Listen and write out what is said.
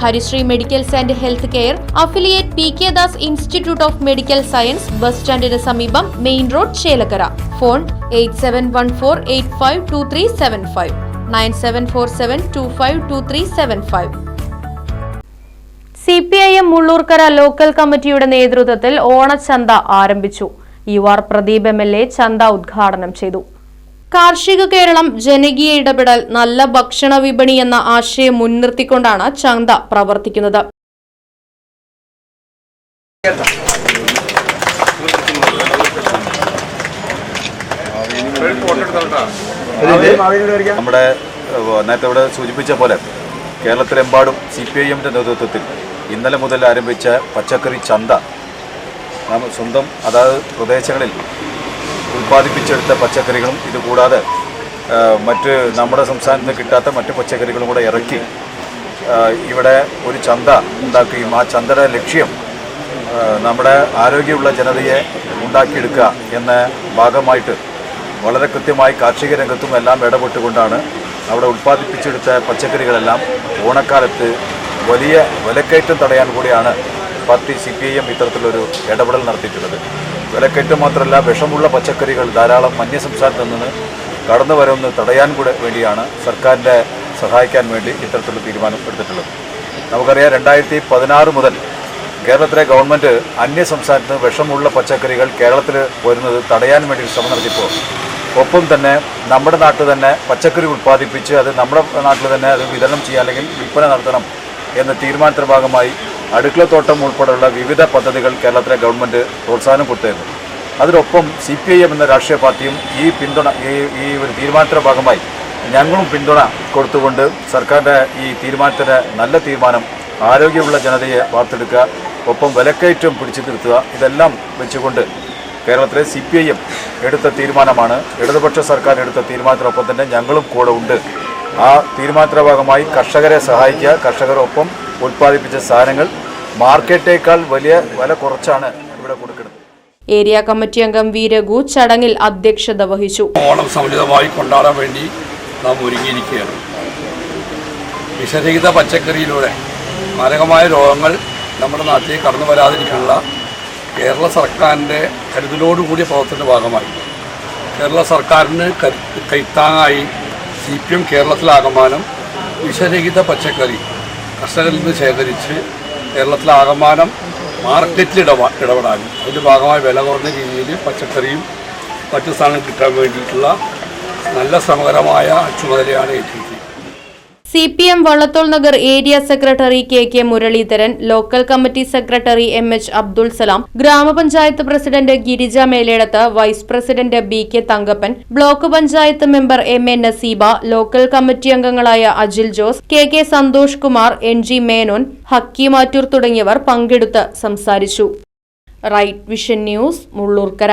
Harishree medicals and health care affiliate P K Das institute of medical science bus സ്റ്റാൻഡിന് സമീപം main road Chelakkara. Phone eight seven one four eight five two three seven five. Nine seven four seven two five two three seven five. C P I M Mullurkara local കമ്മിറ്റിയുടെ നേതൃത്വത്തിൽ ഓണച്ചന്ത ആരംഭിച്ചു. U R Pradeep M L A ചന്ത ഉദ്ഘാടനം ചെയ്തു. കാർഷിക കേരളം ജനകീയ ഇടപെടൽ നല്ല ഭക്ഷണ വിപണി എന്ന ആശയം മുൻനിർത്തിക്കൊണ്ടാണ് ചന്ത പ്രവർത്തിക്കുന്നത്. നമ്മുടെ നേരത്തെ ഇവിടെ സൂചിപ്പിച്ച പോലെ കേരളത്തിലെമ്പാടും സി പി ഐ എമ്മിന്റെ നേതൃത്വത്തിൽ ഇന്നലെ മുതൽ ആരംഭിച്ച പച്ചക്കറി ചന്ത. നാം സ്വന്തം അതാത് പ്രദേശങ്ങളിൽ ഉൽപ്പാദിപ്പിച്ചെടുത്ത പച്ചക്കറികളും ഇതുകൂടാതെ മറ്റ് നമ്മുടെ സംസ്ഥാനത്ത് കിട്ടാത്ത മറ്റ് പച്ചക്കറികളും കൂടെ ഇറക്കി ഇവിടെ ഒരു ചന്ത ഉണ്ടാക്കുകയും ആ ചന്തയുടെ ലക്ഷ്യം നമ്മുടെ ആരോഗ്യമുള്ള ജനതയെ ഉണ്ടാക്കിയെടുക്കുക എന്ന ഭാഗമായിട്ട് വളരെ കൃത്യമായി കാർഷിക രംഗത്തും എല്ലാം ഇടപെട്ടുകൊണ്ടാണ് അവിടെ ഉൽപ്പാദിപ്പിച്ചെടുത്ത പച്ചക്കറികളെല്ലാം ഓണക്കാലത്ത് വലിയ വിലക്കയറ്റം തടയാൻ കൂടിയാണ് party C P I M ഇത്തരത്തിലൊരു ഇടപെടൽ നടത്തിയിട്ടുള്ളത്. വിലക്കയറ്റം മാത്രമല്ല വിഷമുള്ള പച്ചക്കറികൾ ധാരാളം അന്യ സംസ്ഥാനത്ത് നിന്ന് കടന്നു വരുന്നത് തടയാൻ കൂടെ വേണ്ടിയാണ് സർക്കാരിന്റെ സഹായിക്കാൻ വേണ്ടി ഇത്തരത്തിലുള്ള തീരുമാനം എടുത്തിട്ടുള്ളത്. നമുക്കറിയാം രണ്ടായിരത്തി പതിനാറ് മുതൽ കേരളത്തിലെ ഗവൺമെന്റ് അന്യ സംസ്ഥാനത്ത് വിഷമുള്ള പച്ചക്കറികൾ കേരളത്തിൽ വരുന്നത് തടയാൻ വേണ്ടി ശ്രമം നടത്തിയപ്പോൾ ഒപ്പം തന്നെ നമ്മുടെ നാട്ടിൽ തന്നെ പച്ചക്കറി ഉൽപ്പാദിപ്പിച്ച് അത് നമ്മുടെ നാട്ടിൽ തന്നെ അത് വിതരണം ചെയ്യുക അല്ലെങ്കിൽ വിൽപ്പന നടത്തണം എന്ന തീരുമാനത്തിന്റെ ഭാഗമായി അടുക്കളത്തോട്ടം ഉൾപ്പെടെയുള്ള വിവിധ പദ്ധതികൾ കേരളത്തിലെ ഗവൺമെന്റ് പ്രോത്സാഹനം കൊടുത്തിരുന്നു. അതിനൊപ്പം സി പി ഐ എം എന്ന രാഷ്ട്രീയ പാർട്ടിയും ഈ പിന്തുണ ഈ ഈ ഒരു തീരുമാനത്തിന്റെ ഭാഗമായി ഞങ്ങളും പിന്തുണ കൊടുത്തുകൊണ്ട് സർക്കാരിന്റെ ഈ തീരുമാനത്തിന് നല്ല തീരുമാനം ആരോഗ്യമുള്ള ജനതയെ വാർത്തെടുക്കുക ഒപ്പം വിലക്കയറ്റം പിടിച്ചു നിർത്തുക ഇതെല്ലാം വെച്ചുകൊണ്ട് കേരളത്തിലെ സി പി ഐ എം എടുത്ത തീരുമാനമാണ്. ഇടതുപക്ഷ സർക്കാർ എടുത്ത തീരുമാനത്തിനൊപ്പം തന്നെ ഞങ്ങളും കൂടെ ഉണ്ട്. ആ തീരുമാനത്തിന്റെ ഭാഗമായി കർഷകരെ സഹായിക്കുക കർഷകരൊപ്പം ഉൽപ്പാദിപ്പിച്ച സാധനങ്ങൾ മാർക്കറ്റേക്കാൾ വലിയ വില കുറച്ചാണ് ഇവിടെ കൊടുക്കുന്നത്. ഏരിയ കമ്മിറ്റി അംഗം വി രഘു ചടങ്ങിൽ അധ്യക്ഷത വഹിച്ചു. ഓണം സമുചിതമായി കൊണ്ടാടാൻ വേണ്ടി നാം ഒരുങ്ങിയിരിക്കുകയാണ്. വിഷരഹിത പച്ചക്കറിയിലൂടെ മാരകമായ രോഗങ്ങൾ നമ്മുടെ നാട്ടിൽ കടന്നു വരാതിരിക്കാനുള്ള കേരള സർക്കാരിന്റെ കരുതലോടുകൂടിയ പ്രവർത്തനത്തിന്റെ ഭാഗമായി. കേരള സർക്കാരിന് കൈത്താങ്ങായി സി പി എം കേരളത്തിലാകമാനം വിഷരഹിത പച്ചക്കറി കർഷകരിൽ നിന്ന് ശേഖരിച്ച് കേരളത്തിലാകമാനം മാർക്കറ്റിൽ ഇടപെടാ ഇടപെടാനും അതിന്റെ ഭാഗമായി വില കുറഞ്ഞ രീതിയിൽ പച്ചക്കറിയും മറ്റു സാധനം കിട്ടാൻ വേണ്ടിയിട്ടുള്ള നല്ല ശ്രമകരമായ ചുമതലയാണ് ഏറ്റിരിക്കുന്നത് C P M Vallathol Nagar area secretary K K Muraleedharan local committee secretary M H Abdul Salam ഗ്രാമപഞ്ചായത്ത് president Girija Meledath vice president B K Thankappan block panchayat member M A Naseeba local committee അംഗങ്ങളായ Ajil Jose K K Santhosh Kumar N G Menon ഹക്കിമാറ്റൂർ തുടങ്ങിയവർ പങ്കെടുത്ത് സംസാരിച്ചു. Right vision news Mullurkara.